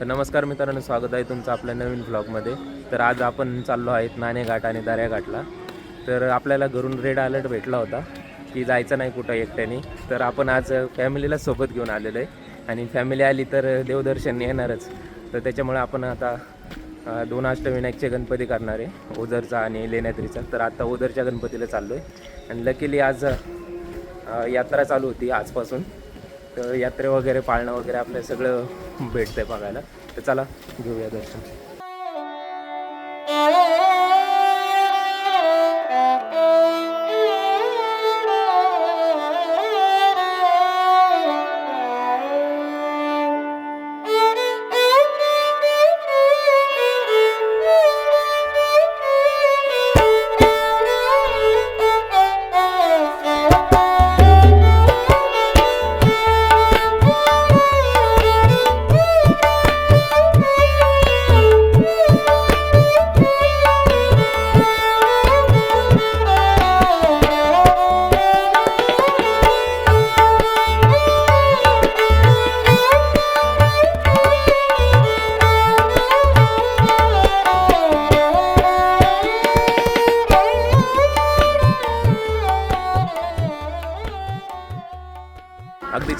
तर नमस्कार मित्रांनो स्वागत आहे तुमचं आपल्या नवीन ब्लॉगमध्ये तर आज आपण चाललो आहेत नाणेघाट आणि दर्याघाटला. तर आपल्याला घरून रेड अलर्ट भेटला होता की जायचं नाही कुठं एकट्याने. तर आपण आज फॅमिलीला सोबत घेऊन आलेलो आहे. आणि फॅमिली आली तर देवदर्शन येणारच. तर त्याच्यामुळे आपण आता दोन अष्टविनायकचे गणपती करणार आहे. ओझरचा आणि लेण्याद्रीचा. तर आता ओझरच्या गणपतीला चाललो आहे आणि लकीली आज यात्रा चालू होती आजपासून. तर यात्रे वगैरे पाळणं वगैरे आपलं सगळं भेटतंय बघायला. तर चला घेऊया दर्शन.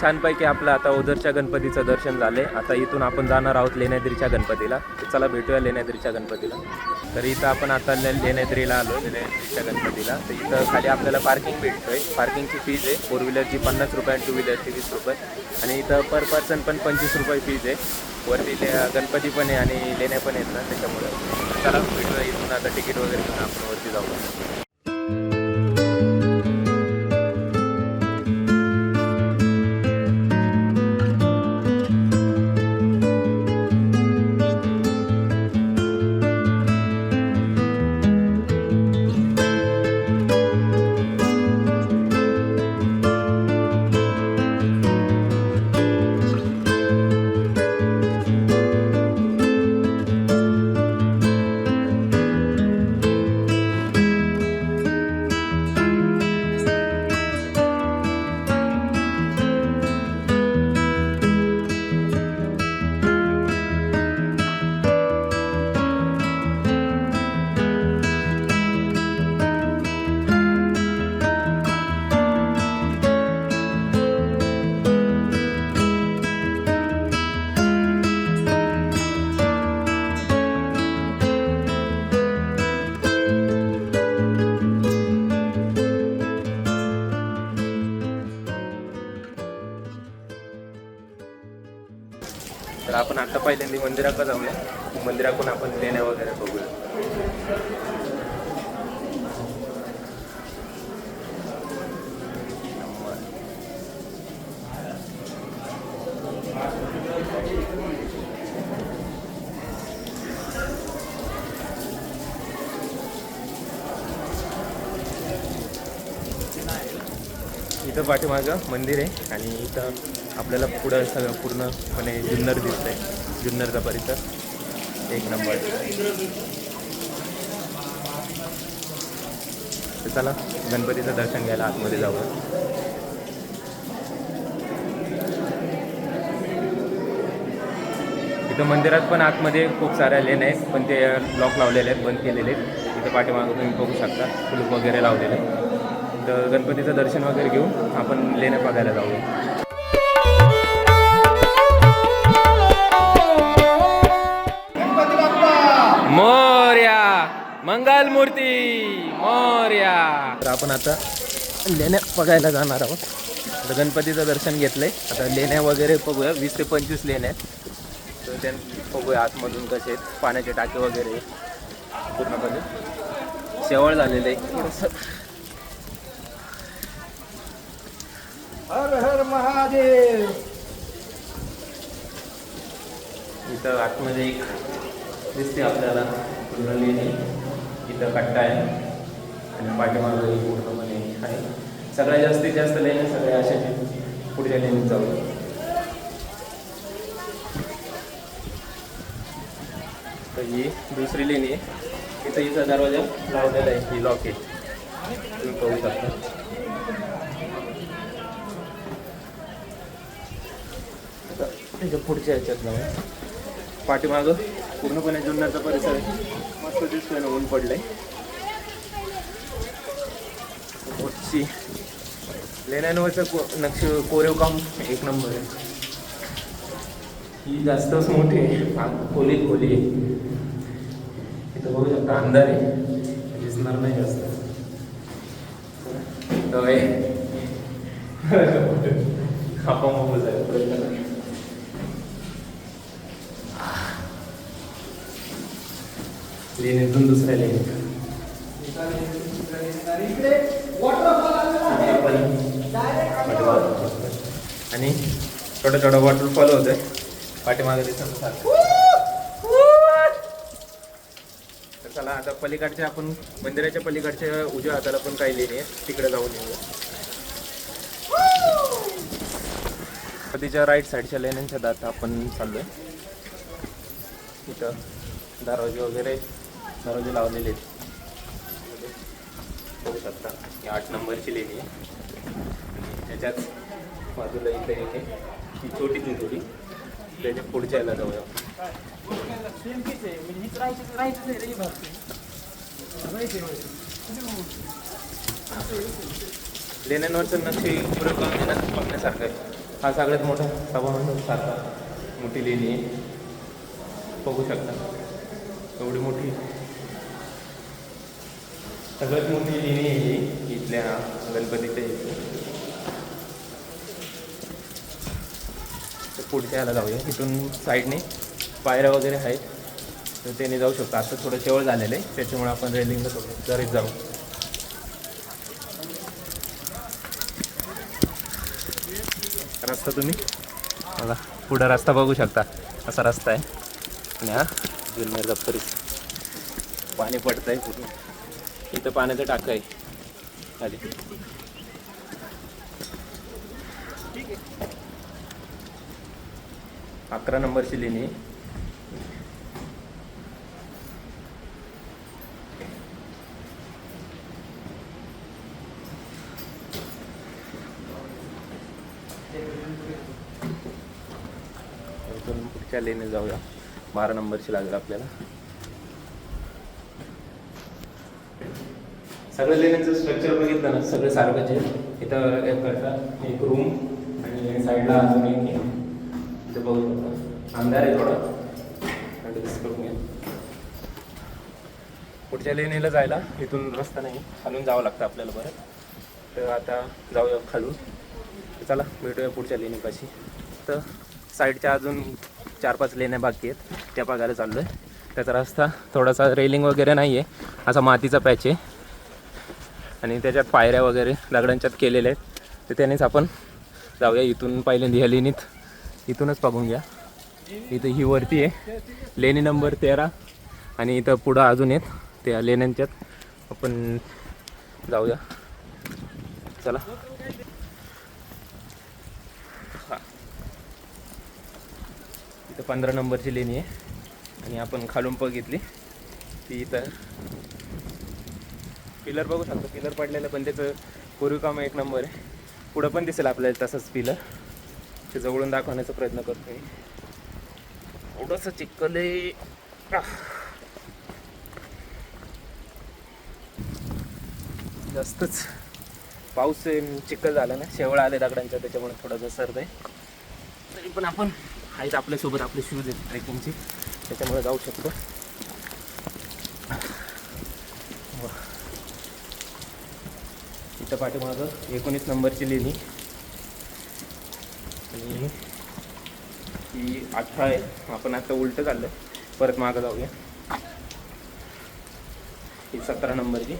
छानपैकी आपलं आता ओझरच्या गणपतीचं दर्शन झाले आता इथून आपण जाणार आहोत लेण्याद्रीच्या गणपतीला. चला भेटूया लेण्याद्रीच्या गणपतीला. तर इथं आपण आता लेण्याद्रीला आलो लेण्याद्रीच्या गणपतीला. तर इथं खाली आपल्याला पार्किंग भेटतोय. पार्किंगची फीज आहे. फोर व्हीलरची पन्नास रुपये आणि टू व्हीलरची वीस रुपये. आणि इथं पर पर्सन पण पंचवीस रुपये फीज आहे. वरती ले गणपती पण आहे आणि लेण्या पण आहेत ना त्याच्यामुळे. चला भेटूया इथून. आता तिकीट वगैरे घेऊन आपण वरती जाऊ. मंदिराकडे जाऊया. मंदिराकडून आपण लेण्या वगैरे बघूया. इथं पाठीमागं मंदिर आहे आणि इथं आपल्याला पुढं सगळं पूर्णपणे जुन्नर दिसतंय. जुन्नरचा परिसर. एक नंबर. तर चला गणपतीचं दर्शन घ्यायला आतमध्ये जाऊया. इथं मंदिरात पण आतमध्ये खूप साऱ्या लेन आहेत पण ते लॉक लावलेले आहेत बंद केलेले आहेत. इथं पाठीमागं तुम्ही बघू शकता कुलूप वगैरे लावलेले तर गणपतीचं दर्शन वगैरे घेऊन आपण लेण्या बघायला जाऊया. मंगल मूर्ती मोर्या. तर आपण आता लेण्या बघायला जाणार आहोत. आता गणपतीचं दर्शन घेतलंय. आता लेण्या वगैरे बघूया. वीस ते पंचवीस लेण्या आहेत. तर त्या बघूया आतमधून कसे आहेत. पाण्याचे टाके वगैरे. पूर्णपणे. शेवळ झालेले आहे. थोडंसं. हर हर महादेव. इथं आतमध्ये एक दिसते आपल्याला. पूर्ण लेणी. इथं कट्टा आहे. आणि पाठीमागं ही पूर्णपणे आहे. सगळ्यात जास्तीत जास्त लेन सगळ्या अशा पुढच्या लेनीत जाऊ तर ही दुसरी लेणी आहे. इथं हिचा दरवाजा लावलेला आहे. ही लॉक आहे. तुम्ही पाहू शकता. त्याच्या पुढच्या ह्याच्यात जाऊ पाठीमागं पूर्णपणे जुन्नरचा परिसर आहे. मस्त दिसतोय ना ऊन पडलंय. मोठी लेण्यांवरचं को नक्ष कोरीव काम एक नंबर आहे. ही जास्तच मोठी आहे. खोली खोली. आहे इथं बघू शकता अंधार आहे. दिसणार नाही जास्त. तो आहे खापा मोबाईल आहे प्रयत्न करा. लेणीतून दुसऱ्या लेणी. इकडे वॉटरफॉल आलेला आहे. आणि छोटा छोटा वॉटरफॉल होतोय. पाठीमागे तर चला आता पलीकडच्या आपण मंदिराच्या पलीकडच्या उजव्या हाताला पण काही लेणी आहे तिकडे जाऊन येऊया. तिच्या राईट साईडच्या लेण्यांच्या दात आपण चाललोय. इथं दरवाजे वगैरे. दरवाजे लावलेले आहेत. बघू शकता. ही आठ नंबरची लेणी आहे. त्याच्यात त्याच्याच बाजूला इथे एक ही छोटी तिजोरी त्याच्या पुढच्या याला जाऊया आहे लेण्यांवरचं नक्षी पुढे बघण्यासारखं आहे. हा सगळ्यात मोठा सभामंडप सारखा मोठी लेणी आहे. बघू शकता. एवढी मोठी सगळ्यात मोठी लेणी आहे ही इथल्या गणपतीच्या इथे. पुढच्या याला जाऊया. इथून साईडने पायऱ्या वगैरे आहेत. तर त्याने जाऊ शकतो. आता थोडं शेवळ झालेलं आहे. त्याच्यामुळे आपण रेलिंगला थोडं जरीत जाऊ. रस्ता तुम्ही? बघा. पुढं रस्ता बघू शकता. असा रस्ता आहे. आणि हा जुन्नरचा परिसर पाणी पडतं आहे पूर्ण. इथं पाण्याचं टाकं आहे. खाली. अकरा नंबरची लेणी आहे. पुढच्या लेणी जाऊया. बारा नंबरची लागेल आपल्याला. सगळं लेण्यांचं स्ट्रक्चर बघितलं ना सगळं सारखंच आहे इथं एक करता एक रूम आणि साईडला अजून एक इथं बघू शकता. अंधार आहे थोडा. पुढच्या लेणीला जायला इथून रस्ता नाही खालून जावं लागतं आपल्याला परत तर आता जाऊया खालून. चला भेटूया पुढच्या लेणीपाशी. तर साईडच्या अजून चार पाच लेण्या बाकी आहेत त्या बघायला चाललो आहे त्याचा रस्ता थोडासा रेलिंग वगैरे नाही आहे असा मातीचा पॅच आहे. आणि त्याच्यात पायऱ्या वगैरे दगडांच्यात केलेल्या आहेत. तर त्यानेच आपण जाऊया इथून पहिल्यांदा ह्या लेणीत. इथूनच बघून घ्या. इथं ही वरती आहे. लेणी नंबर तेरा. आणि इथं पुढं अजून आहेत. त्या लेण्यांच्यात आपण जाऊया. चला. हां इथं पंधरा नंबरची लेणी आहे. आणि आपण खालून बघितली. ती इथं पिलर बघू शकतो. पिलर पडलेलं पण त्याचं पूर्वी काम एक नंबर आहे. पुढं पण दिसेल आपल्याला तसंच पिलर. ते जवळून दाखवण्याचा प्रयत्न करतो मी थोडंसं चिकले आहे. जास्तच पाऊस आहे, चिखल झाला ना. शेवळ आले दगडांच्या त्याच्यामुळे थोडं सर्द आहे तरी पण आपण आहेत आपल्यासोबत आपले शूज आहेत ट्रेकिंगचे. त्याच्यामुळे जाऊ शकतो. त्याच्या पाठीमागं एकोणीस नंबरची लेणी. आणि ही अठरा आहे. आपण आता उलटं चाललं परत मागं जाऊया. ही सतरा नंबरची.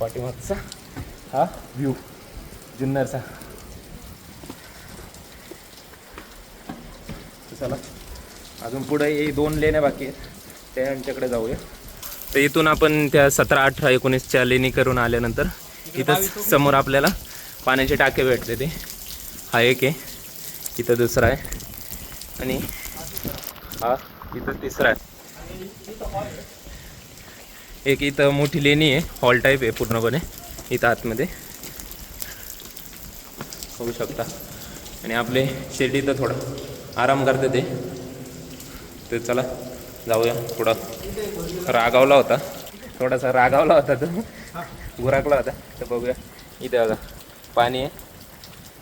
पाठीमागचा हा व्ह्यू जुन्नरचा. चला अजून पुढे हे दोन लेण्या बाकी आहेत. त्या यांच्याकडे जाऊया. तर इथून आपण त्या सतरा अठरा एकोणीसच्या लेणी करून आल्यानंतर इथंच समोर आपल्याला पाण्याचे टाके भेटते ते. हा एक आहे. इथं दुसरा आहे. आणि हा इथं तिसरा आहे. एक इथं मोठी लेणी आहे. हॉल टाईप आहे पूर्णपणे. इथं आतमध्ये. होऊ शकता. आणि आपले शेती तर थोडं आराम करते ते. चला. जाऊया थोडा रागावला होता. थोडासा रागावला होता तो. गुराकला होता. तर बघूया. इथे बघा. पाणी आहे.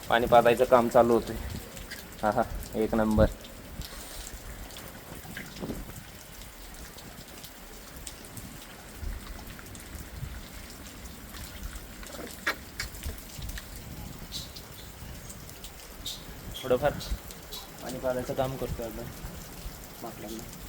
पाणी पातायचं काम चालू होतं हा हा. एक नंबर. थोडंफार पाणी पाजायचं काम करतो आपण. माकडांना.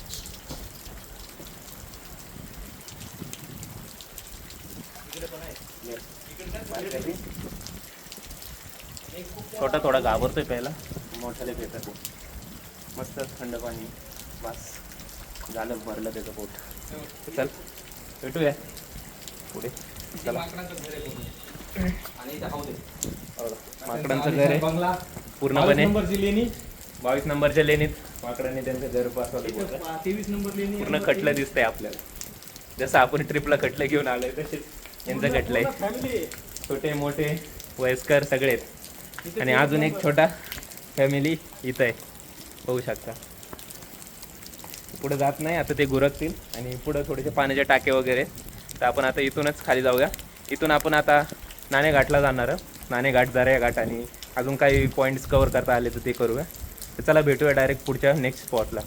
छोटा थोडा घाबरतोय पहिला. मोठ्याला पेतात ते मस्त थंड पाणी. बस. झालं भरलं त्याचं पोट. चल भेटूया. पुढे. चला. हो, माकडांचं घर आहे. बंगला. पूर्णपणे. बावीस नंबरच्या लेणीत. माकडांनी त्यांचं घर बसवलं तेवीस नंबर लेणी. पूर्ण खटलं दिसतंय आपल्याला. जसं आपण ट्रिपला खटलं घेऊन आलोय तसेच. यांचं खटलंय छोटे मोठे वयस्कर सगळे आणि अजून एक छोटा फॅमिली इथं आहे होऊ शकता. पुढे जात नाही आता ते गुरकतील. आणि पुढे थोडेसे पाण्याचे टाके वगैरे. तर आपण आता इथूनच खाली जाऊया. इथून आपण आता नाणेघाटला जाणार नाणेघाट दर्या घाट आणि अजून काही पॉईंट्स कवर करता आले तर ते करूया. तर चला भेटूया डायरेक्ट पुढच्या नेक्स्ट स्पॉटला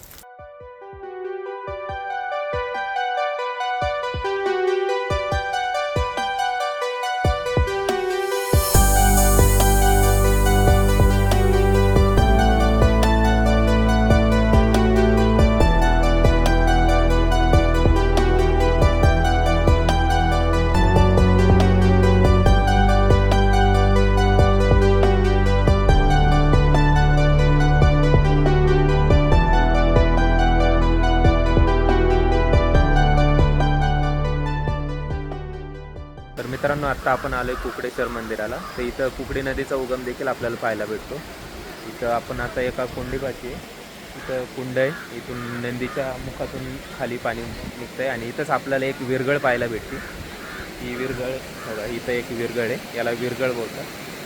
आपण आलो आहे कुकडेश्वर मंदिराला. तर इथं कुकडे नदीचा उगम देखील आपल्याला पाहायला भेटतो. इथं आपण आता एका कुंडीपाशी आहे. इथं कुंड आहे. इथून नंदीच्या मुखातून खाली पाणी निघतंय आणि इथंच आपल्याला एक विरगळ पाहायला भेटते. ही विरगळ बघा इथं एक विरगळ आहे. याला विरगळ बोलतात.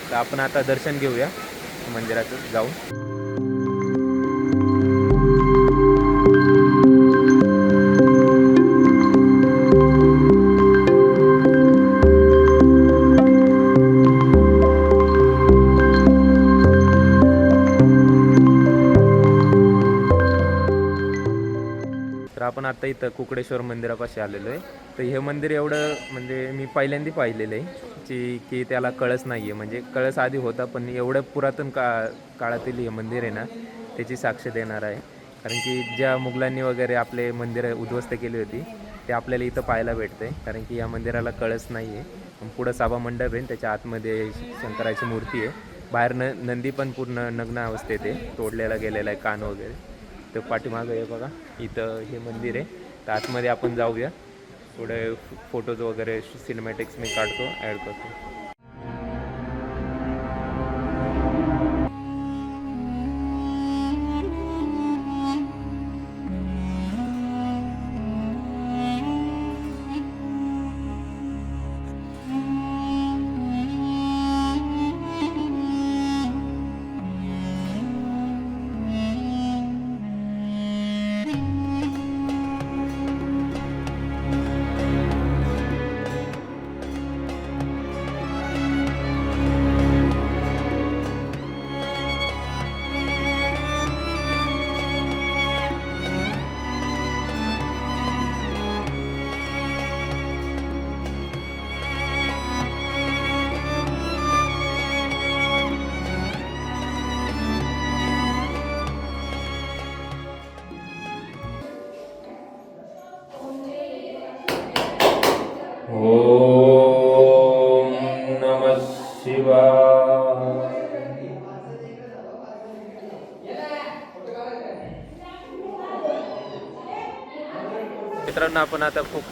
तर आपण आता दर्शन घेऊया मंदिराचं जाऊन. इथं कुकडेश्वर मंदिरापाशी आलेलो आहे. तर हे मंदिर एवढं म्हणजे मी पहिल्यांदा पाहिलेलं आहे की की त्याला कळस नाही आहे म्हणजे कळस आधी होता पण एवढं पुरातन का काळातील हे मंदिर आहे ना त्याची साक्ष देणार आहे. कारण की ज्या मुघलांनी वगैरे आपले मंदिरं उद्ध्वस्त केली होती ते आपल्याला इथं पाहायला भेटते कारण की या मंदिराला कळस नाही आहे पुढं साबा मंडप आहे त्याच्या आतमध्ये शंकराची मूर्ती आहे. बाहेर न नंदी पण पूर्ण नग्न अवस्थेत आहे. तोडलेला गेलेला आहे कान वगैरे. तर पाठीमागं आहे बघा इथं हे मंदिर आहे. तर आतमध्ये आपण जाऊया. थोडे फोटोज वगैरे सिनेमॅटिक्स मी काढतो ॲड करतो.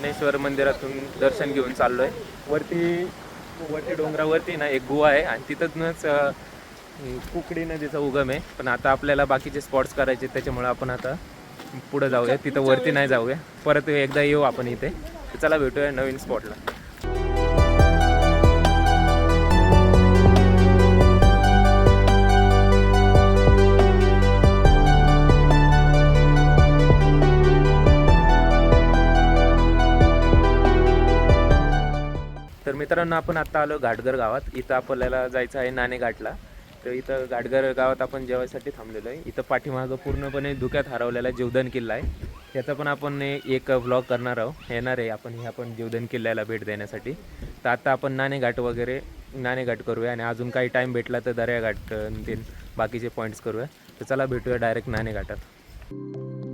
ज्ञानेश्वर मंदिरातून दर्शन घेऊन चाललोय. वरती वरती डोंगरावरती ना एक गुहा आहे आणि तिथूनच कुकडी नदीचा उगम आहे. पण आता आपल्याला बाकीचे स्पॉट्स करायचे त्याच्यामुळे आपण आता पुढे जाऊया. तिथं वरती नाही जाऊया. परत एकदा येऊ आपण इथे. चला भेटूया नवीन स्पॉटला मित्रांनो आपण आत्ता आलो घाटघर गावात. इथं आपल्याला जायचं आहे नाणे घाटला तर इथं घाटघर गावात आपण जेवायसाठी थांबलेलो आहे. इथं पाठीमागं पूर्णपणे धुक्यात हरवलेला जीवदान किल्ला आहे. त्याचा पण आपण एक व्लॉग करणार आहोत. येणार आहे आपण हे आपण जीवदान किल्ल्याला भेट देण्यासाठी. तर आता आपण नाणे घाट वगैरे नाणे घाट करूया आणि अजून काही टाईम भेटला तर दर्याघाट ते बाकीचे पॉईंट्स करूया. तर चला भेटूया डायरेक्ट नाणे घाटात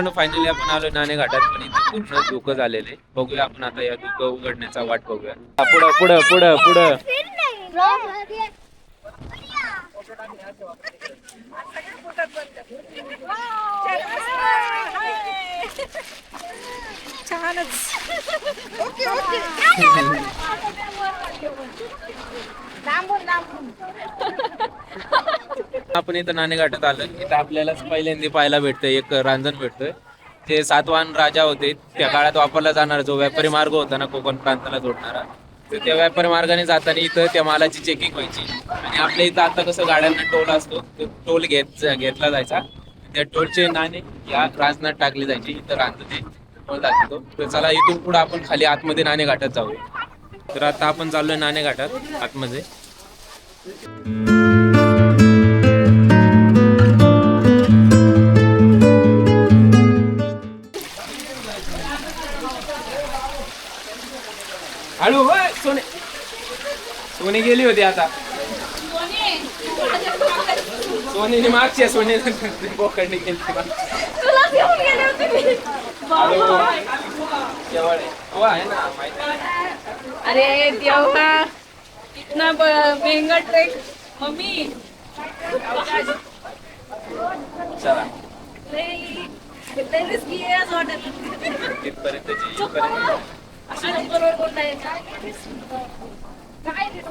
मित्रांनो फायनली आपण आलो नाणे घाटात पण इथे पूर्ण धुकं झालेले. बघूया आपण आता या धुकं उघडण्याचा वाट बघूया. पुढं पुढं पुढं पुढं. आपण इथं नाणे घाटात आलो इथं आपल्याला पहिल्यांदा पाहायला भेटतंय एक रांजण भेटतोय. ते सातवाहन राजा होते. त्या काळात वापरला जाणारा जो व्यापारी मार्ग होता ना कोकण प्रांताला जोडणारा तर त्या व्यापारी मार्गाने जाताना इथं त्या मालाची चेकिंग व्हायची. आणि आपल्या इथं आता कसं गाड्यांना टोल असतो तो टोल घेत घेतला जायचा. त्या टोलचे नाणे या रांजणात टाकले जायचे. इथं रांजण ते टोल तर चला इथून पुढे आपण खाली आतमध्ये नाणे घाटात जाऊ तर आता आपण चाललोय नाणे घाटात आतमध्ये. हळू होय सोने. सोने गेली होती आता. सोनीने मागची सोने. जवळ आहे. हो. अरे देवा. इतना ब- महंगा ट्रेक. मम्मी. चला. लय इथपर्यंत. बरोबर बोलताय काय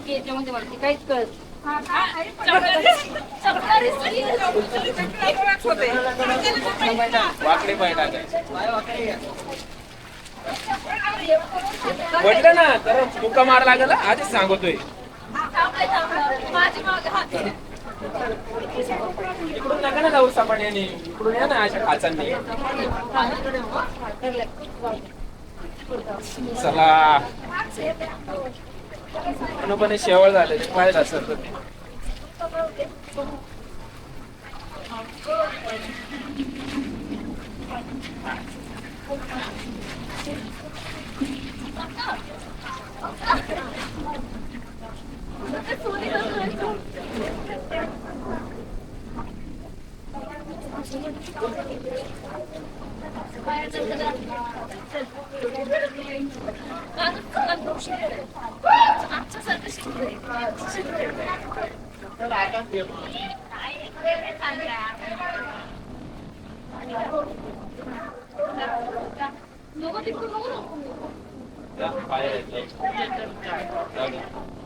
याच्यामध्ये काहीच कळत वाकडे पाय टाकायचे म्हटलं ना तर मुका मार लागला आधीच सांगतोय माझी हात इकडून नका ना जाऊ सापाण्याने इकडून या ना अशा खाचांनी. चला. पूर्णपणे शेवळ झाले. पाहिजे असं तर. ते. दोघं तिकडून नको नको. या, पाय आहेत. जाऊ दे. जाशील? हे चावून राहिलं. या.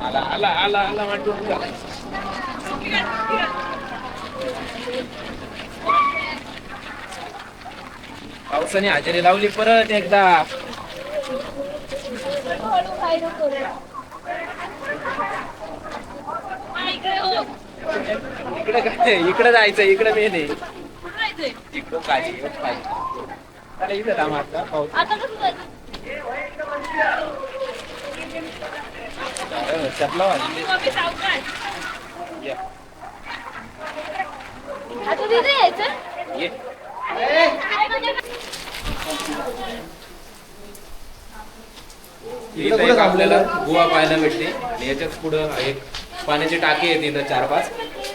आला आला आला आला. पावसाने हजेरी लावली परत एकदा. इकडे. इकडे काय इकडे जायचं इकडे मेन आहे? इकडं पाहिजे इथं थांब आता पाऊस चपला. ये. इथं एक आपल्याला गुहा पाहायला भेटते आणि याच्याच पुढं एक पाण्याची टाकी आहे तिथं चार पाच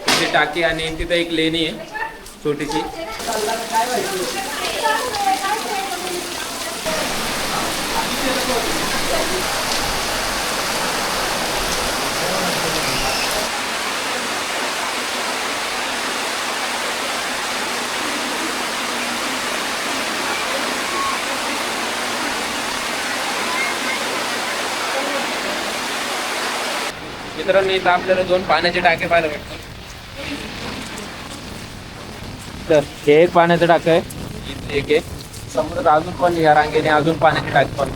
तिथे टाकी आणि तिथे एक लेणी आहे छोटीशी. मित्रांनो इथं आपल्याला दोन पाण्याचे टाके पाहायला भेटतात. तर हे एक पाण्याचं टाक आहे. इथे एक आहे. समोर अजून पण या रांगेने अजून पाण्याचे टाक पण.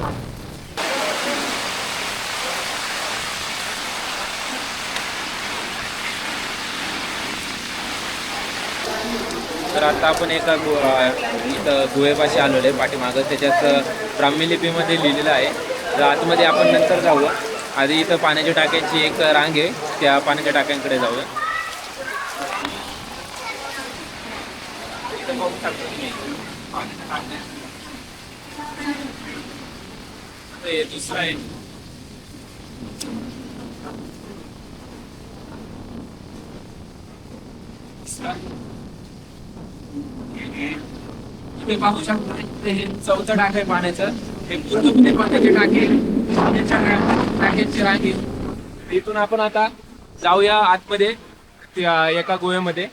तर आता आपण एका गु इथं गुहेपाशी आलेलो आहे पाठीमागं. त्याच्यात ब्राह्मी लिपीमध्ये लिहिलेलं आहे. तर आतमध्ये आपण नंतर जाऊया. आधी इथं पाण्याच्या टाक्यांची एक रांग आहे. त्या पाण्याच्या टाक्यांकडे जाऊया. बघू शकता तुम्ही पाण्याच्या दुसरं आहे तुम्ही पाहू शकता इथे हे चौथं टाक आहे पाण्याचं हे पूर्णपणे पाण्याचे टाके पाण्याच्या टाक्यांची रांग आहे इथून आपण आता जाऊया आतमध्ये एका गुहेमध्ये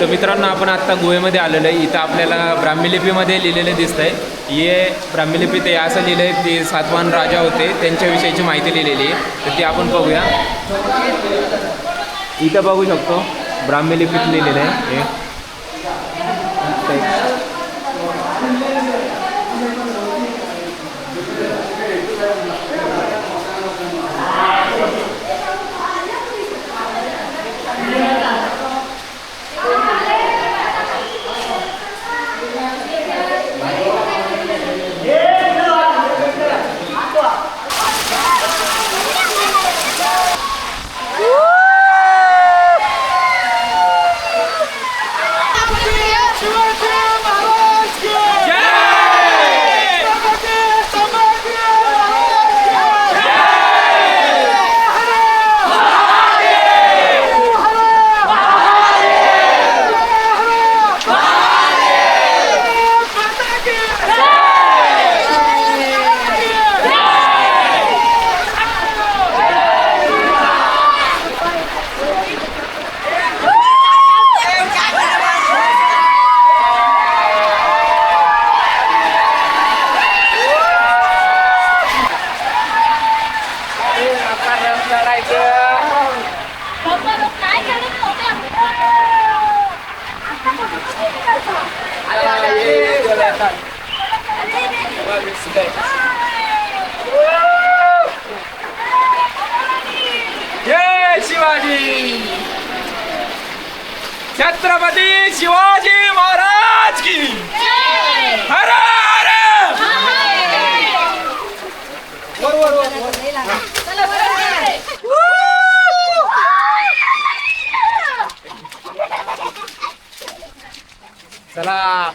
तर मित्रांनो आपण आत्ता गुहेमध्ये आलेलो आहे. इथं आपल्याला ब्राह्मी लिपीमध्ये लिहिलेलं दिसत आहे हे ब्राह्मी लिपीत हे असं लिहिलं आहे ते सातवान राजा होते. त्यांच्याविषयीची माहिती लिहिलेली आहे. तर ती आपण बघूया. इथं बघू शकतो. ब्राह्मी लिपीत लिहिलेलं आहे. चला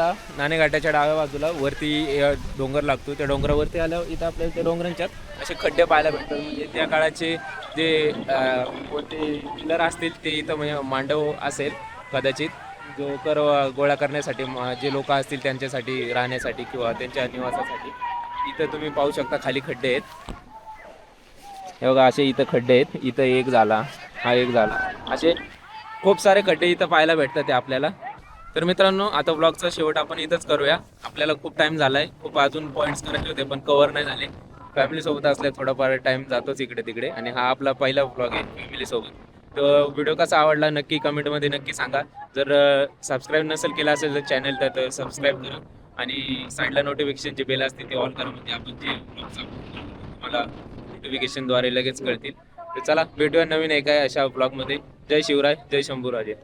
आला नाणेघाटाच्या डाव्या बाजूला वरती डोंगर लागतो. त्या डोंगरावरती आल्यावर इथं आपल्याला त्या डोंगरांच्यात असे खड्डे पाहायला भेटतात. म्हणजे त्या काळाचे जे कोणते पिलर असतील ते इथं म्हणजे मांडव असेल कदाचित. जो कर गोळा करण्यासाठी जे लोक असतील त्यांच्यासाठी राहण्यासाठी किंवा त्यांच्या निवासासाठी. इथं तुम्ही पाहू शकता खाली खड्डे आहेत. हे बघा असे इथं खड्डे आहेत. इथं एक झाला हा एक झाला. असे खूप सारे खड्डे इथं पाहायला भेटतात ते आपल्याला. तर मित्रांनो आता ब्लॉगचा शेवट आपण इथंच करूया. आपल्याला खूप टाइम झालाय. खूप अजून पॉईंट्स करायचे होते पण कव्हर नाही झाले. फॅमिली सोबत असल्या थोडाफार टाइम जातोच इकडे तिकडे आणि हा आपला पहिला ब्लॉग आहे फॅमिली सोबत. तर व्हिडिओ कसा आवडला नक्की कमेंटमध्ये नक्की सांगा. जर सबस्क्राईब नसेल केला असेल तर चॅनल तर सबस्क्राईब करा. आणि साईडला नोटिफिकेशन जे बेल असते ते ऑन करा. म्हणजे आपण जे vlogs तुम्हाला नोटिफिकेशनद्वारे लगेच कळतील. तर चला भेटूया नवीन एका अशा ब्लॉगमध्ये जय शिवराय जय शंभूराजे.